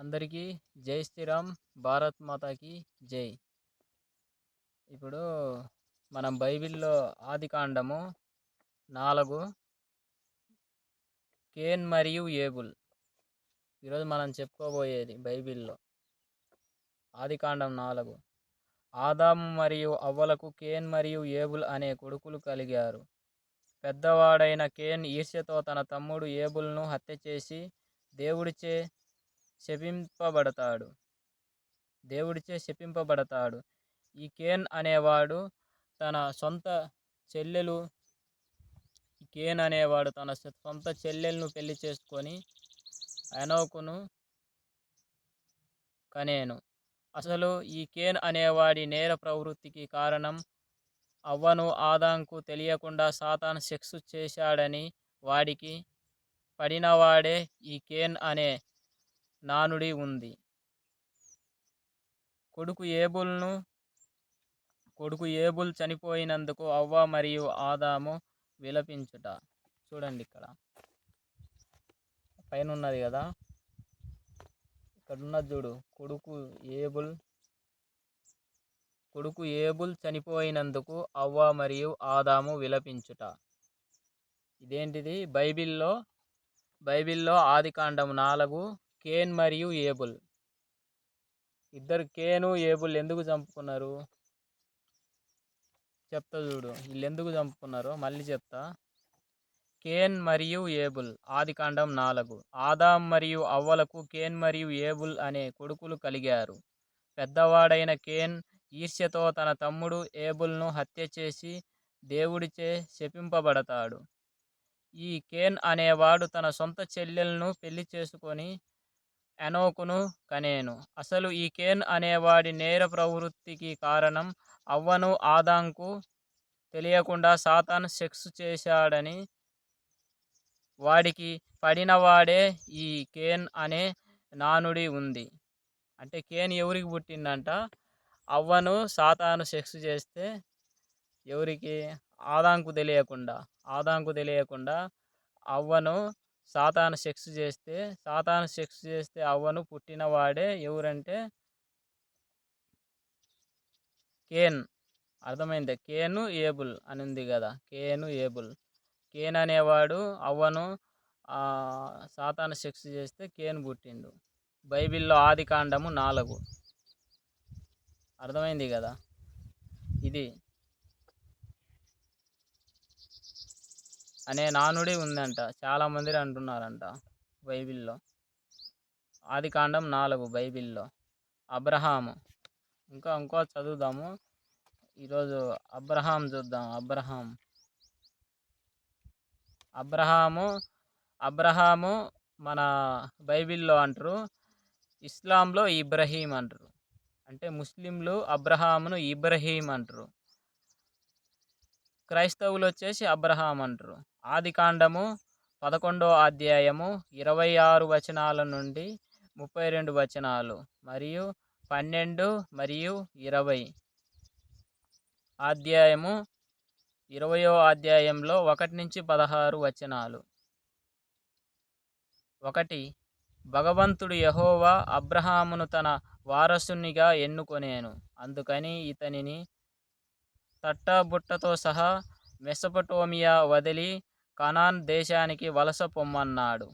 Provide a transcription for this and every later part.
అందరికీ జై శ్రీరామ్ భారత్ మాతాకి జై. ఇప్పుడు మనం బైబిల్లో ఆది కాండము నాలుగు కేన్ మరియు ఏబుల్. ఈరోజు మనం చెప్పుకోబోయేది బైబిల్లో. ఆది కాండం నాలుగు. ఆదాము మరియు అవ్వలకు కేన్ మరియు ఏబుల్ అనే కొడుకులు కలిగారు. పెద్దవాడైన కేన్ ఈర్ష్యతో తన తమ్ముడు ఏబుల్ను హత్య చేసి దేవుడిచే శపింపబడతాడు. దేవుడిచే శపింపబడతాడు. ఈ కేన్ అనేవాడు తన సొంత చెల్లెలు కేన్ అనేవాడు తన సొంత చెల్లెలను పెళ్ళి చేసుకొని అనోకును కనేను. అసలు ఈ కేన్ అనేవాడి నేర ప్రవృత్తికి కారణం అవ్వను ఆదాంకు తెలియకుండా సాతాన్ సెక్స్ చేశాడని వాడికి పడినవాడే ఈ కేన్ అనే నానుడి ఉంది. కొడుకు ఏబుల్ను కొడుకు ఏబుల్ చనిపోయినందుకు అవ్వ మరియు ఆదాము విలపించుట. చూడండి ఇక్కడ. పైన ఉన్నది కదా. ఇక్కడ ఉన్నది చూడు. కొడుకు ఏబుల్ కొడుకు ఏబుల్ చనిపోయినందుకు అవ్వ మరియు ఆదాము విలపించుట. ఇదేంటిది? బైబిల్లో బైబిల్లో ఆది కాండం నాలుగు కేన్ మరియు ఏబుల్. ఇద్దరు కేను ఏబుల్ ఎందుకు చంపుకున్నారు? చెప్తా చూడు. వీళ్ళు ఎందుకు చంపుకున్నారో మళ్ళీ చెప్తా. కేన్ మరియు ఏబుల్. ఆది కాండం నాలుగు. ఆదాం మరియు అవ్వలకు కేన్ మరియు ఏబుల్ అనే కొడుకులు కలిగారు. పెద్దవాడైన కేన్ ఈర్ష్యతో తన తమ్ముడు ఏబుల్ను హత్య చేసి దేవుడిచే శపింపబడతాడు. ఈ కేన్ అనేవాడు తన సొంత చెల్లెలను పెళ్ళి చేసుకొని ఎనోకును కనేను. అసలు ఈ కేన్ అనేవాడి నేర ప్రవృత్తికి కారణం అవ్వను ఆదాంకు తెలియకుండా సాతాన్ సెక్స్ చేశాడని వాడికి పడినవాడే ఈ కేన్ అనే నానుడి ఉంది. అంటే కేన్ ఎవరికి పుట్టిందంట? అవ్వను సాతాను సెక్స్ చేస్తే ఎవరికి? ఆదాంకు తెలియకుండా. ఆదాంకు తెలియకుండా అవ్వను సాతాను సెక్స్ చేస్తే సాతాను సెక్స్ చేస్తే అవ్వను పుట్టినవాడే ఎవరంటే కేన్. అర్థమైంది? కేను ఏబుల్ అని ఉంది కదా. కేను ఏబుల్. కేన్ అనేవాడు అవ్వను సాతాను సెక్స్ చేస్తే కేన్ పుట్టిండు. బైబిల్లో ఆది కాండము నాలుగు. అర్థమైంది కదా? ఇది. అనే నానుడి ఉందంట. చాలామంది అంటున్నారంట బైబిల్లో. ఆది కాండం నాలుగు బైబిల్లో. అబ్రహాము. ఇంకా ఇంకో చదువుదాము. ఈరోజు అబ్రహాం చూద్దాం. అబ్రహాం. అబ్రహాము అబ్రహాము మన బైబిల్లో అంటారు. ఇస్లాంలో ఇబ్రహీం అంటారు. అంటే ముస్లింలు అబ్రహామును ఇబ్రహీం అంటారు. క్రైస్తవులు వచ్చేసి అబ్రహాం అంటారు ఆది కాండము పదకొండో అధ్యాయము ఇరవై ఆరు వచనాల నుండి ముప్పై రెండు వచనాలు మరియు పన్నెండు మరియు ఇరవై. అధ్యాయము ఇరవయో అధ్యాయంలో ఒకటి నుంచి పదహారు వచనాలు. ఒకటి భగవంతుడు యహోవా అబ్రహామును తన వారసునిగా ఎన్నుకొనేను. అందుకని ఇతనిని తట్టబుట్టతో సహా మెసపటోమియా వదిలి కనాన్ దేశానికి వలస పొమ్మన్నాడు.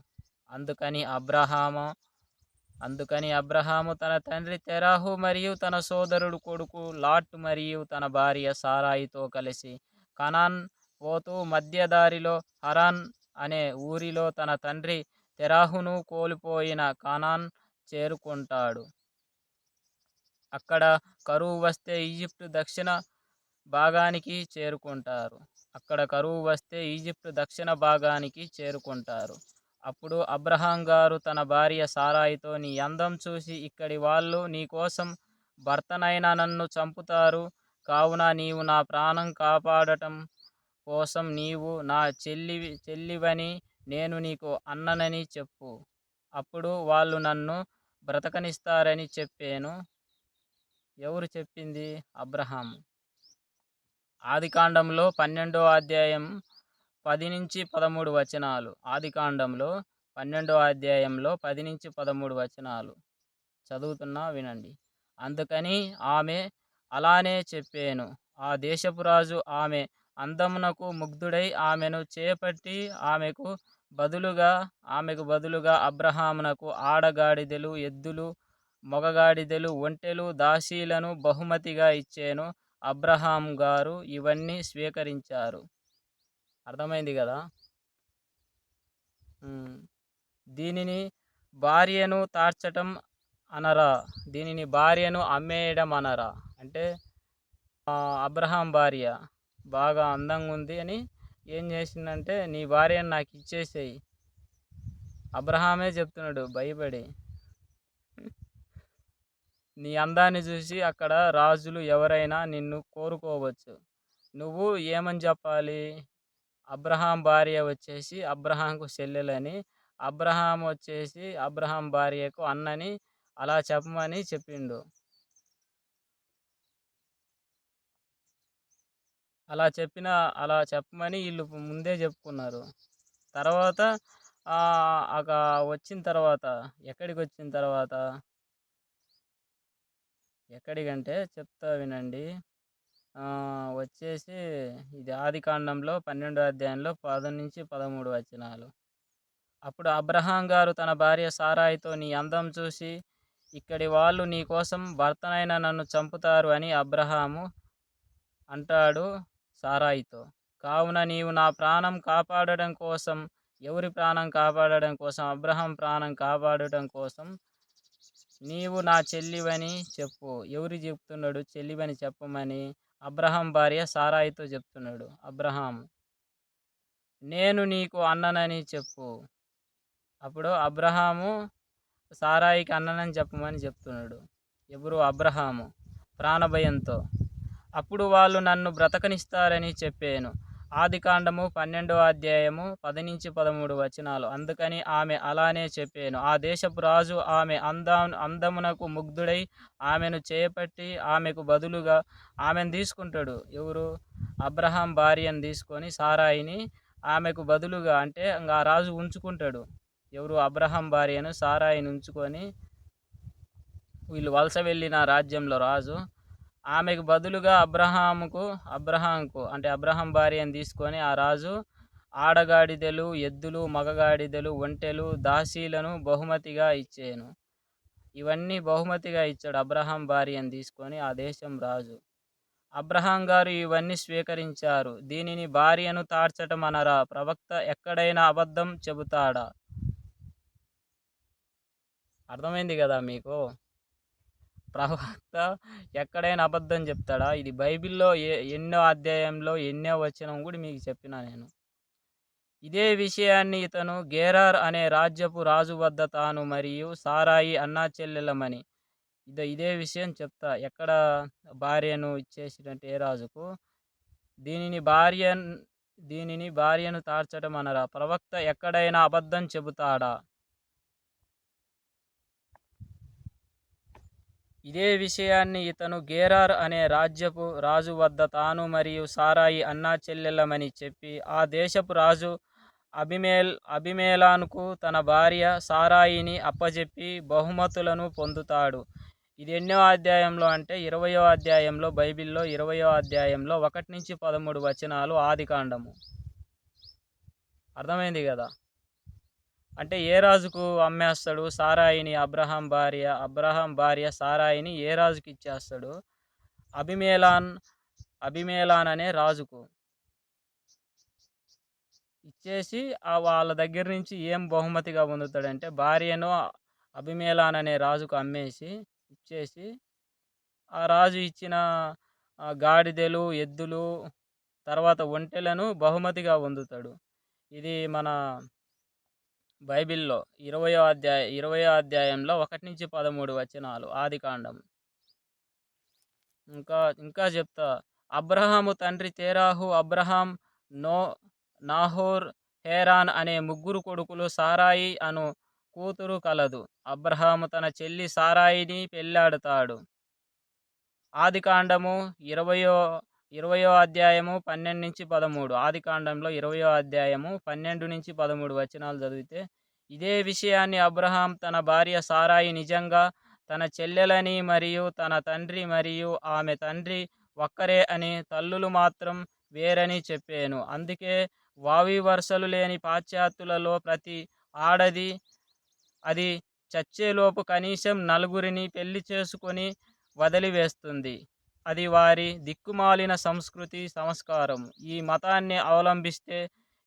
అందుకని అబ్రహాము అందుకని అబ్రహాము తన తండ్రి తెరాహు మరియు తన సోదరుడు కొడుకు లాట్ మరియు తన భార్య సారాయితో కలిసి కనాన్ పోతూ మధ్యదారిలో హరాన్ అనే ఊరిలో తన తండ్రి తెరాహును కోల్పోయిన కనాన్ చేరుకుంటాడు. అక్కడ కరువు వస్తే ఈజిప్టు దక్షిణ భాగానికి చేరుకుంటారు. అక్కడ కరువు వస్తే ఈజిప్ట్ దక్షిణ భాగానికి చేరుకుంటారు. అప్పుడు అబ్రహాం గారు తన భార్య సారాయితో నీ అందం చూసి ఇక్కడి వాళ్ళు నీకోసం భర్తనైనా నన్ను చంపుతారు. కావున నీవు నా ప్రాణం కాపాడటం కోసం నీవు నా చెల్లి చెల్లివని నేను నీకు అన్ననని చెప్పు. అప్పుడు వాళ్ళు నన్ను బ్రతకనిస్తారని చెప్పాను. ఎవరు చెప్పింది అబ్రహాం ఆదికాండంలో పన్నెండో అధ్యాయం పది నుంచి పదమూడు వచనాలు. ఆదికాండంలో పన్నెండో అధ్యాయంలో పది నుంచి పదమూడు వచనాలు. చదువుతున్నా వినండి. అందుకని ఆమె అలానే చెప్పాను. ఆ దేశపు రాజు ఆమె అందమునకు ముగ్ధుడై ఆమెను చేపట్టి ఆమెకు బదులుగా ఆమెకు బదులుగా అబ్రహామునకు ఆడగాడిదలు ఎద్దులు మొగగాడిదెలు ఒంటెలు దాసీలను బహుమతిగా ఇచ్చాను. అబ్రహాం గారు ఇవన్నీ స్వీకరించారు. అర్థమైంది కదా? దీనిని భార్యను తార్చటం అనరా? దీనిని భార్యను అమ్మేయడం అనరా? అంటే అబ్రహాం భార్య బాగా అందంగా ఉంది అని ఏం చేసిందంటే నీ భార్యను నాకు ఇచ్చేసేయి. అబ్రహామే చెప్తున్నాడు భయపడి. నీ అందాన్ని చూసి అక్కడ రాజులు ఎవరైనా నిన్ను కోరుకోవచ్చు. నువ్వు ఏమని చెప్పాలి? అబ్రహాం భార్య వచ్చేసి అబ్రహాంకు చెల్లెలని అబ్రహాం వచ్చేసి అబ్రహాం భార్యకు అన్నని అలా చెప్పమని చెప్పిండు. అలా చెప్పిన అలా చెప్పమని వీళ్ళు ముందే చెప్పుకున్నారు. తర్వాత ఆ, వచ్చిన తర్వాత ఎక్కడికి వచ్చిన తర్వాత ఎక్కడికంటే చెప్తా వినండి. వచ్చేసి ఇది ఆదికాండంలో పన్నెండు పన్నెండో అధ్యాయంలో పద నుంచి పదమూడు వచనాలు. అప్పుడు అబ్రహాం గారు తన భార్య సారాయితో నీ అందం చూసి ఇక్కడి వాళ్ళు నీ కోసం భర్తనైన నన్ను చంపుతారు అని అబ్రహాము అంటాడు సారాయితో. కావున నీవు నా ప్రాణం కాపాడడం కోసం ఎవరి ప్రాణం కాపాడడం కోసం అబ్రహం ప్రాణం కాపాడటం కోసం నీవు నా చెల్లివని చెప్పు. ఎవరు చెప్తున్నాడు? చెల్లివని చెప్పమని అబ్రహాం భార్య సారాయితో చెప్తున్నాడు. అబ్రహాం నేను నీకు అన్ననని చెప్పు. అప్పుడు అబ్రహాము సారాయికి అన్ననని చెప్పమని చెప్తున్నాడు. ఎవరు? అబ్రహాము ప్రాణభయంతో. అప్పుడు వాళ్ళు నన్ను బ్రతకనిస్తారని చెప్పాను. ఆది కాండము పన్నెండవ అధ్యాయము పది నుంచి పదమూడు వచనాలు. అందుకని ఆమె అలానే చెప్పాను. ఆ దేశపు రాజు ఆమె అందా అందమునకు ముగ్ధుడై ఆమెను చేపట్టి ఆమెకు బదులుగా ఆమెను తీసుకుంటాడు. ఎవరు? అబ్రహాం భార్యను తీసుకొని సారాయిని ఆమెకు బదులుగా అంటే ఇంకా ఆ రాజు ఉంచుకుంటాడు. ఎవరు? అబ్రహాం భార్యను సారాయిని ఉంచుకొని వీళ్ళు వలస వెళ్ళిన రాజ్యంలో రాజు ఆమెకు బదులుగా అబ్రహాముకు అబ్రహాంకు అంటే అబ్రహాం భార్యను తీసుకొని ఆ రాజు ఆడగాడిదలు ఎద్దులు మగగాడిదలు ఒంటెలు దాసీలను బహుమతిగా ఇచ్చాను. ఇవన్నీ బహుమతిగా ఇచ్చాడు అబ్రహాం భార్యను తీసుకొని ఆ దేశం రాజు. అబ్రహాం గారు ఇవన్నీ స్వీకరించారు. దీనిని భార్యను తార్చటం అనరా? ప్రవక్త ఎక్కడైనా అబద్ధం చెబుతాడా? అర్థమైంది కదా మీకు? ప్రవక్త ఎక్కడైనా అబద్ధం చెప్తాడా? ఇది బైబిల్లో ఏ ఎన్నో అధ్యాయంలో ఎన్నో వచనం కూడా మీకు చెప్పిన నేను. ఇదే విషయాన్ని ఇతను గేరార్ అనే రాజ్యపు రాజు వద్ద తాను మరియు సారాయి అన్నా చెల్లెలమని ఇదే ఇదే విషయం చెప్తా. ఎక్కడ భార్యను ఇచ్చేసినట్టు ఏ రాజుకు? దీనిని భార్య దీనిని భార్యను తార్చడం అనరా? ప్రవక్త ఎక్కడైనా అబద్ధం చెబుతాడా? ఇదే విషయాన్ని ఇతను గేరార్ అనే రాజ్యపు రాజు వద్ద తాను మరియు సారాయి అన్నా చెల్లెలమని చెప్పి ఆ దేశపు రాజు అభిమేల్ అభిమేలాన్కు తన భార్య సారాయిని అప్పజెప్పి బహుమతులను పొందుతాడు. ఇది ఎన్నో అధ్యాయంలో అంటే ఇరవయో అధ్యాయంలో బైబిల్లో ఇరవయో అధ్యాయంలో ఒకటి నుంచి పదమూడు వచనాలు ఆది కాండము. అర్థమైంది కదా? అంటే ఏ రాజుకు అమ్మేస్తాడు? సారాయిని అబ్రహాం భార్య అబ్రహాం భార్య సారాయిని ఏ రాజుకి ఇచ్చేస్తాడు? అభిమేలాన్ అభిమేలాన్ అనే రాజుకు. ఇచ్చేసి ఆ వాళ్ళ దగ్గర నుంచి ఏం బహుమతిగా పొందుతాడంటే భార్యను అభిమేలాన్ అనే రాజుకు అమ్మేసి ఇచ్చేసి ఆ రాజు ఇచ్చిన గాడిదెలు ఎద్దులు తర్వాత ఒంటెలను బహుమతిగా పొందుతాడు. ఇది మన బైబిల్లో ఇరవయో అధ్యాయ ఇరవయో అధ్యాయంలో ఒకటి నుంచి పదమూడు వచనాలు. ఆది కాండం ఇంకా ఇంకా చెప్తా. అబ్రహాము తండ్రి తేరాహు అబ్రహాం నో నాహోర్ హేరాన్ అనే ముగ్గురు కొడుకులు సారాయి అను కూతురు కలదు. అబ్రహాము తన చెల్లి సారాయిని పెళ్ళాడుతాడు. ఆది కాండము ఇరవయో ఇరవయో అధ్యాయము పన్నెండు నుంచి పదమూడు. ఆది కాండంలో ఇరవయో అధ్యాయము పన్నెండు నుంచి పదమూడు వచనాలు చదివితే ఇదే విషయాన్ని అబ్రహాం తన భార్య సారాయి నిజంగా తన చెల్లెలని మరియు తన తండ్రి మరియు ఆమె తండ్రి ఒక్కరే అని తల్లులు మాత్రం వేరని చెప్పాను. అందుకే వావి వరుసలు లేని పాశ్చాత్యులలో ప్రతి ఆడది అది చచ్చేలోపు కనీసం నలుగురిని పెళ్ళి చేసుకొని వదిలివేస్తుంది. అది వారి దిక్కుమాలిన సంస్కృతి సంస్కారం ఈ మతాన్ని అవలంబిస్తే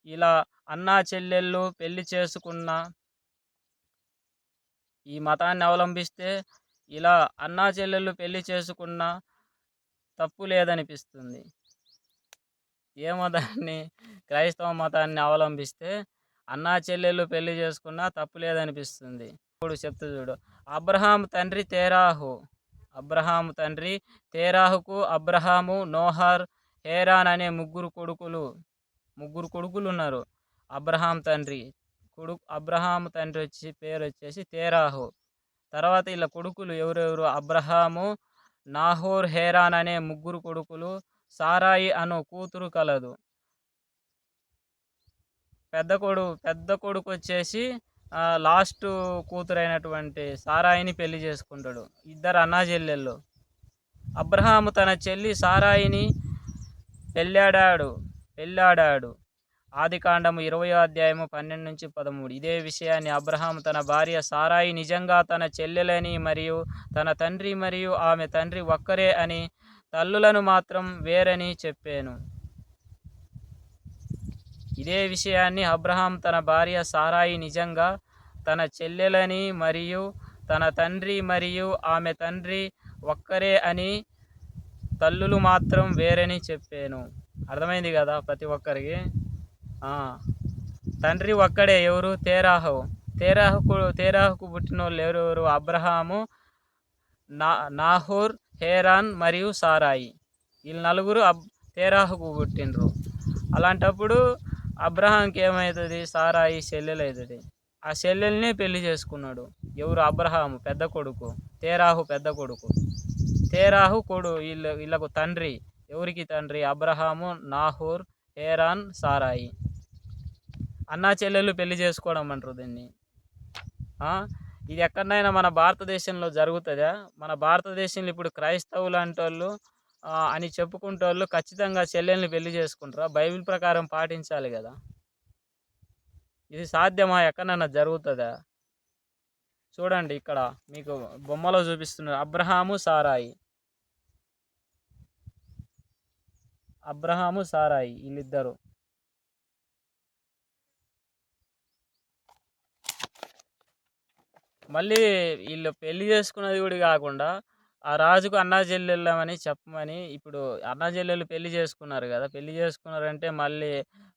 ఇలా అన్నా చెల్లెళ్ళు పెళ్ళి చేసుకున్న ఈ మతాన్ని అవలంబిస్తే ఇలా అన్నా చెల్లెళ్ళు పెళ్ళి చేసుకున్న తప్పు లేదనిపిస్తుంది. ఏ మతాన్ని? క్రైస్తవ మతాన్ని అవలంబిస్తే అన్నా చెల్లెళ్ళు పెళ్ళి చేసుకున్నా తప్పు లేదనిపిస్తుంది. ఇప్పుడు చెప్తూ చూడు. అబ్రహాం తండ్రి తేరాహు. అబ్రహాము తండ్రి తేరాహుకు అబ్రహాము నోహర్ హేరాన్ అనే ముగ్గురు కొడుకులు ముగ్గురు కొడుకులు ఉన్నారు అబ్రహాం తండ్రి కొడుకు అబ్రహాము తండ్రి వచ్చి పేరు వచ్చేసి తేరాహు. తర్వాత ఇలా కొడుకులు ఎవరెవరు? అబ్రహాము నాహోర్ హేరాన్ అనే ముగ్గురు కొడుకులు సారాయి అను కూతురు కలదు. పెద్ద కొడుకు పెద్ద కొడుకు వచ్చేసి లాస్ట్ కూతురైనటువంటి సారాయిని పెళ్ళి చేసుకుంటాడు. ఇద్దరు అన్నా చెల్లెళ్ళు. అబ్రహాము తన చెల్లి సారాయిని పెళ్ళాడాడు పెళ్ళాడాడు ఆది కాండము ఇరవై అధ్యాయము పన్నెండు నుంచి పదమూడు. ఇదే విషయాన్ని అబ్రహాం తన భార్య సారాయి నిజంగా తన చెల్లెలని మరియు తన తండ్రి మరియు ఆమె తండ్రి ఒక్కరే అని తల్లులను మాత్రం వేరని చెప్పాను. ఇదే విషయాన్ని అబ్రహాం తన భార్య సారాయి నిజంగా తన చెల్లెలని మరియు తన తండ్రి మరియు ఆమె తండ్రి ఒక్కరే అని తల్లులు మాత్రం వేరని చెప్పాను. అర్థమైంది కదా ప్రతి ఒక్కరికి? తండ్రి ఒక్కడే ఎవరు? తేరాహు. తేరాహుకు తేరాహుకు పుట్టిన వాళ్ళు ఎవరెవరు? అబ్రహాము నా నాహూర్ హేరాన్ మరియు సారాయి. వీళ్ళు నలుగురు అబ్ తేరాహుకు పుట్టినరు అలాంటప్పుడు అబ్రహాంకి ఏమవుతుంది సారాయి చెల్లెలు అవుతుంది ఆ చెల్లెల్ని పెళ్ళి చేసుకున్నాడు. ఎవరు? అబ్రహాము పెద్ద కొడుకు. తేరాహు పెద్ద కొడుకు. తేరాహు కొడు వీళ్ళ వీళ్ళకు తండ్రి. ఎవరికి తండ్రి? అబ్రహాము నాహూర్ హేరాన్ సారాయి. అన్నా చెల్లెలు పెళ్ళి చేసుకోవడం అంటారు దీన్ని. ఇది ఎక్కడైనా మన భారతదేశంలో జరుగుతుందా? మన భారతదేశంలో ఇప్పుడు క్రైస్తవులు అంటోళ్ళు అని చెప్పుకుంటోళ్ళు ఖచ్చితంగా చెల్లెల్ని పెళ్ళి చేసుకుంటారా. బైబిల్ ప్రకారం పాటించాలి కదా. ఇది సాధ్యమా? ఎక్కడన్నా జరుగుతుందా? చూడండి ఇక్కడ మీకు బొమ్మలో చూపిస్తున్నారు అబ్రహాము సారాయి. అబ్రహాము సారాయి వీళ్ళిద్దరు. మళ్ళీ వీళ్ళు పెళ్ళి చేసుకున్నది కూడా కాకుండా ఆ రాజుకు అన్నా చెల్లెళ్ళమని చెప్పమని ఇప్పుడు అన్నా చెల్లెలు పెళ్ళి చేసుకున్నారు కదా పెళ్ళి చేసుకున్నారంటే మళ్ళీ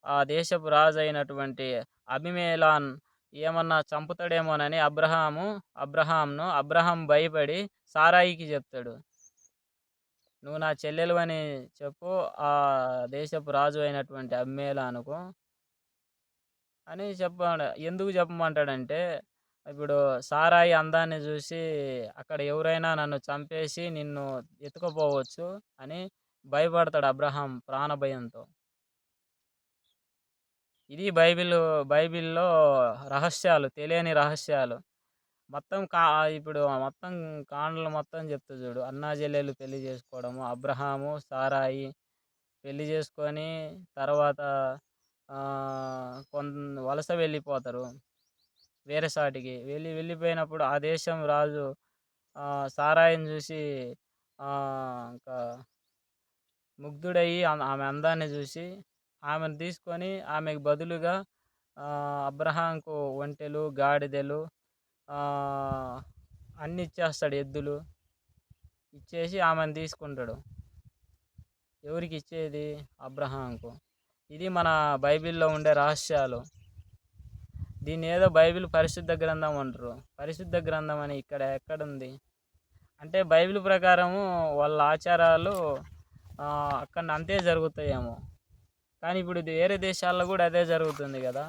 ఆ దేశపు రాజు అయినటువంటి అభిమేలాన్ ఏమన్నా చంపుతాడేమోనని అబ్రహాము అబ్రహాంను అబ్రహాం భయపడి సారాయికి చెప్తాడు. నువ్వు నా చెల్లెలు అని చెప్పు ఆ దేశపు రాజు అయినటువంటి అమ్మేలానుకు అని చెప్ప ఎందుకు చెప్పమంటాడంటే ఇప్పుడు సారాయి అందాన్ని చూసి అక్కడ ఎవరైనా నన్ను చంపేసి నిన్ను ఎత్తుకుపోవచ్చు అని భయపడతాడు అబ్రహాం ప్రాణభయంతో ఇది బైబిల్ బైబిల్లో రహస్యాలు తెలియని రహస్యాలు. మొత్తం కా ఇప్పుడు మొత్తం కాండలు మొత్తం చెప్తా చూడు. అన్నా చెల్లెలు పెళ్ళి చేసుకోవడము అబ్రహాము సారాయి పెళ్ళి చేసుకొని తర్వాత కొంత వలస వెళ్ళిపోతారు. వేరే సాటికి. వెళ్ళి వెళ్ళిపోయినప్పుడు ఆ దేశం రాజు సారాయిని చూసి ఇంకా ముగ్ధుడయ్యి ఆమె అందాన్ని చూసి ఆమెను తీసుకొని ఆమెకు బదులుగా అబ్రహాంకు ఒంటెలు గాడిదలు అన్నీ ఇచ్చేస్తాడు ఎద్దులు. ఇచ్చేసి ఆమెను తీసుకుంటాడు. ఎవరికి ఇచ్చేది? అబ్రహాంకు. ఇది మన బైబిల్లో ఉండే రహస్యాలు. దీన్ని ఏదో బైబిల్ పరిశుద్ధ గ్రంథం అంటారు. పరిశుద్ధ గ్రంథం అని ఇక్కడ ఎక్కడుంది? అంటే బైబిల్ ప్రకారము వాళ్ళ ఆచారాలు అక్కడ అంతే జరుగుతాయేమో. కానీ ఇప్పుడు వేరే దేశాల్లో కూడా అదే జరుగుతుంది కదా.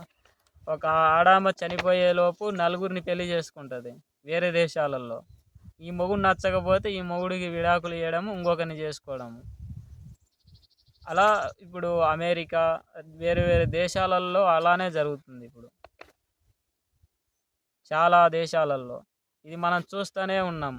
ఒక ఆడామ చనిపోయేలోపు నలుగురిని పెళ్ళి చేసుకుంటుంది వేరే దేశాలలో. ఈ మొగుడు నచ్చకపోతే ఈ మొగుడికి విడాకులు ఇవ్వడము ఇంకొకరిని చేసుకోవడము. అలా ఇప్పుడు అమెరికా వేరే వేరే దేశాలలో అలానే జరుగుతుంది ఇప్పుడు. చాలా దేశాలలో. ఇది మనం చూస్తూనే ఉన్నాం.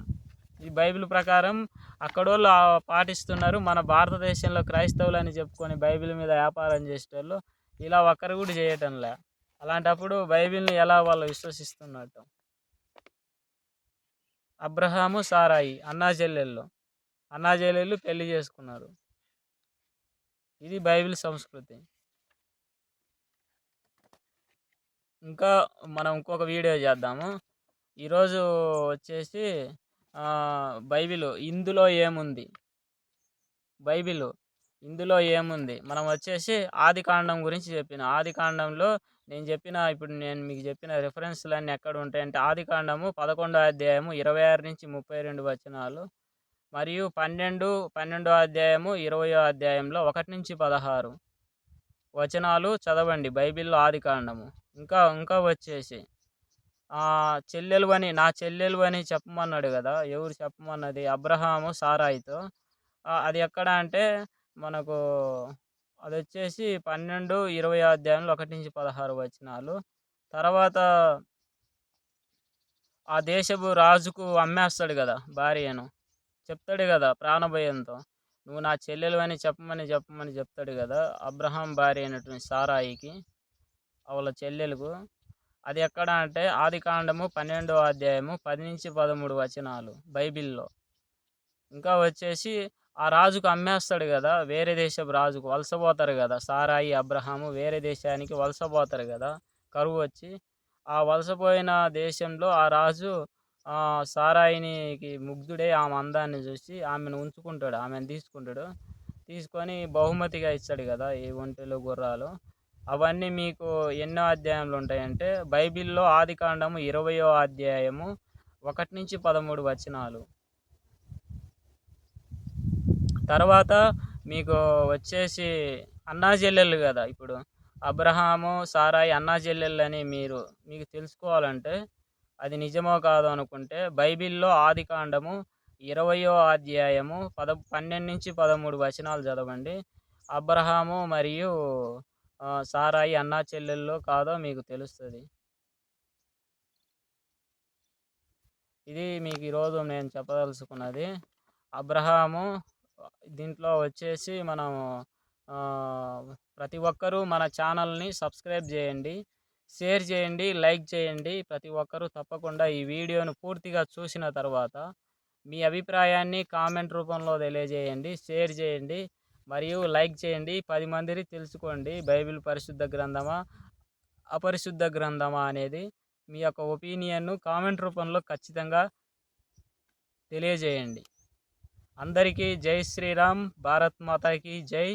ఈ బైబిల్ ప్రకారం అక్కడోళ్ళు వాళ్ళు పాటిస్తున్నారు. మన భారతదేశంలో క్రైస్తవులు అని చెప్పుకొని బైబిల్ మీద వ్యాపారం చేసేటోళ్ళు ఇలా ఒక్కరు కూడా చేయటంలే. అలాంటప్పుడు బైబిల్ని ఎలా వాళ్ళు విశ్వసిస్తున్నట్టు? అబ్రహాము సారాయి అన్నా చెల్లెళ్ళు అన్నా చెల్లెళ్ళు పెళ్ళి చేసుకున్నారు. ఇది బైబిల్ సంస్కృతి. ఇంకా మనం ఇంకొక వీడియో చేద్దాము. ఈరోజు వచ్చేసి బైబిల్ ఇందులో ఏముంది? బైబిల్ ఇందులో ఏముంది? మనం వచ్చేసి ఆది కాండం గురించి చెప్పిన ఆది కాండంలో నేను చెప్పిన ఇప్పుడు నేను మీకు చెప్పిన రిఫరెన్స్లు అన్నీ ఎక్కడ ఉంటాయంటే ఆది కాండము పదకొండో అధ్యాయము ఇరవై ఆరు నుంచి ముప్పై రెండు వచనాలు మరియు పన్నెండు పన్నెండో అధ్యాయము ఇరవయో అధ్యాయంలో ఒకటి నుంచి పదహారు వచనాలు చదవండి బైబిల్లో ఆది కాండము. ఇంకా ఇంకా వచ్చేసి. ఆ, చెల్లెలు అని నా చెల్లెలు అని చెప్పమన్నాడు కదా ఎవరు చెప్పమన్నది? అబ్రహాము సారాయితో. అది ఎక్కడ అంటే మనకు అది వచ్చేసి పన్నెండు ఇరవై అధ్యాయంలో ఒకటి నుంచి పదహారు వచనాలు. తర్వాత ఆ దేశపు రాజుకు అమ్మేస్తాడు కదా భార్యను. చెప్తాడు కదా ప్రాణభయంతో. నువ్వు నా చెల్లెలు అని చెప్పమని చెప్పమని చెప్తాడు కదా అబ్రహాం భార్య అయినటువంటి సారాయికి. వాళ్ళ చెల్లెలకు. అది ఎక్కడ అంటే ఆది కాండము పన్నెండో అధ్యాయము పది నుంచి పదమూడు వచనాలు బైబిల్లో. ఇంకా వచ్చేసి ఆ రాజుకు అమ్మేస్తాడు కదా వేరే దేశపు రాజుకు వలసపోతారు కదా సారాయి అబ్రహాము వేరే దేశానికి వలసపోతారు కదా కరువు వచ్చి ఆ వలసపోయిన దేశంలో ఆ రాజు సారాయినికి ముగ్ధుడే ఆమె అందాన్ని చూసి ఆమెను ఉంచుకుంటాడు ఆమెను తీసుకుంటాడు. తీసుకొని బహుమతిగా ఇస్తాడు కదా ఈ ఒంటెలు గుర్రాలు. అవన్నీ మీకు ఎన్నో అధ్యాయంలో ఉంటాయంటే బైబిల్లో ఆది కాండము ఇరవయో అధ్యాయము ఒకటి నుంచి పదమూడు వచనాలు. తర్వాత మీకు వచ్చేసి అన్నా చెల్లెళ్ళు కదా ఇప్పుడు. అబ్రహాము సారాయి అన్నా చెల్లెళ్ళు అని మీరు మీకు తెలుసుకోవాలంటే అది నిజమో కాదో అనుకుంటే బైబిల్లో ఆది కాండము ఇరవయో అధ్యాయము పద పన్నెండు నుంచి పదమూడు వచనాలు చదవండి. అబ్రహాము మరియు సారాయి అన్నా చెల్లెల్లో కాదో మీకు తెలుస్తుంది. ఇది మీకు ఈరోజు నేను చెప్పదలుచుకున్నది. అబ్రహాము దీంట్లో వచ్చేసి మనం ప్రతి ఒక్కరూ మన ఛానల్ని సబ్స్క్రైబ్ చేయండి షేర్ చేయండి లైక్ చేయండి. ప్రతి ఒక్కరూ తప్పకుండా ఈ వీడియోను పూర్తిగా చూసిన తర్వాత మీ అభిప్రాయాన్ని కామెంట్ రూపంలో తెలియజేయండి షేర్ చేయండి. మరియు లైక్ చేయండి. పది మందిని తెలుసుకోండి. బైబిల్ పరిశుద్ధ గ్రంథమా? అపరిశుద్ధ గ్రంథమా అనేది మీ యొక్క ఒపీనియన్ను కామెంట్ రూపంలో ఖచ్చితంగా తెలియజేయండి. అందరికీ జై శ్రీరామ్. భారత్ మాతాకి జై.